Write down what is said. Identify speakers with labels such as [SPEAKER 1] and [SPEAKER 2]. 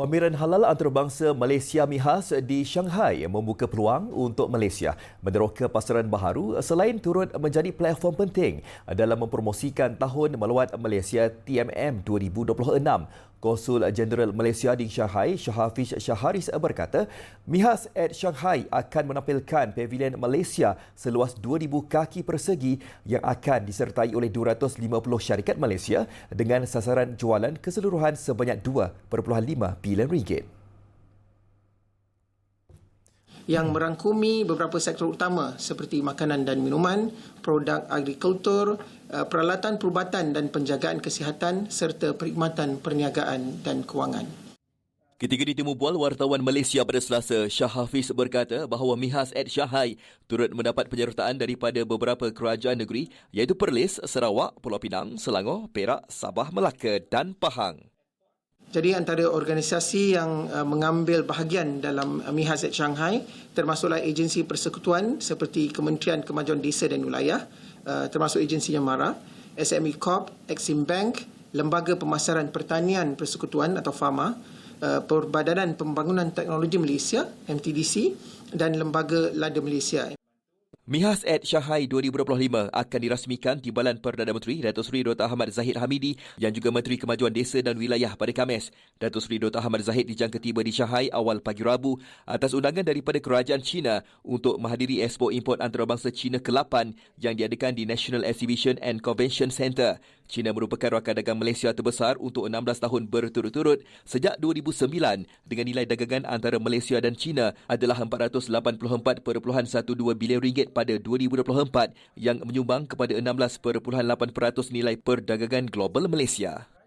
[SPEAKER 1] Pameran halal antarabangsa Malaysia MIHAS di Shanghai membuka peluang untuk Malaysia meneroka pasaran baharu selain turut menjadi platform penting dalam mempromosikan Tahun Maluat Malaysia TMM 2026. Konsul Jeneral Malaysia di Shanghai, Syahafiz Syaharis berkata, MIHAS at Shanghai akan menampilkan pavilion Malaysia seluas 2,000 kaki persegi yang akan disertai oleh 250 syarikat Malaysia dengan sasaran jualan keseluruhan sebanyak 2.5 bilion ringgit.
[SPEAKER 2] Yang merangkumi beberapa sektor utama seperti makanan dan minuman, produk agrikultur, eh, peralatan perubatan dan penjagaan kesihatan serta perkhidmatan perniagaan dan kewangan.
[SPEAKER 1] Ketika ditemu bual wartawan Malaysia pada Selasa, Shah Hafiz berkata bahawa Mihas at Shanghai turut mendapat penyertaan daripada beberapa kerajaan negeri iaitu Perlis, Sarawak, Pulau Pinang, Selangor, Perak, Sabah, Melaka dan Pahang.
[SPEAKER 2] Jadi antara organisasi yang uh, mengambil bahagian dalam uh, MIHAS at Shanghai termasuklah agensi persekutuan seperti Kementerian Kemajuan Desa dan Wilayah, uh, termasuk agensi yang MARA, SME Corp, Exim Bank, Lembaga Pemasaran Pertanian Persekutuan atau FAMA, uh, Perbadanan Pembangunan Teknologi Malaysia, MTDC dan Lembaga Lada Malaysia.
[SPEAKER 1] Mihas at Shanghai 2025 akan dirasmikan Timbalan Perdana Menteri Datuk Seri Dr. Ahmad Zahid Hamidi yang juga Menteri Kemajuan Desa dan Wilayah pada Khamis. Datuk Seri Dr. Ahmad Zahid dijangka tiba di Shanghai awal pagi Rabu atas undangan daripada Kerajaan China untuk menghadiri Expo Import Antarabangsa China ke-8 yang diadakan di National Exhibition and Convention Centre. China merupakan rakan dagang Malaysia terbesar untuk 16 tahun berturut-turut sejak 2009 dengan nilai dagangan antara Malaysia dan China adalah 484.12 bilion ringgit pada 2024 yang menyumbang kepada 16.8% nilai perdagangan global Malaysia.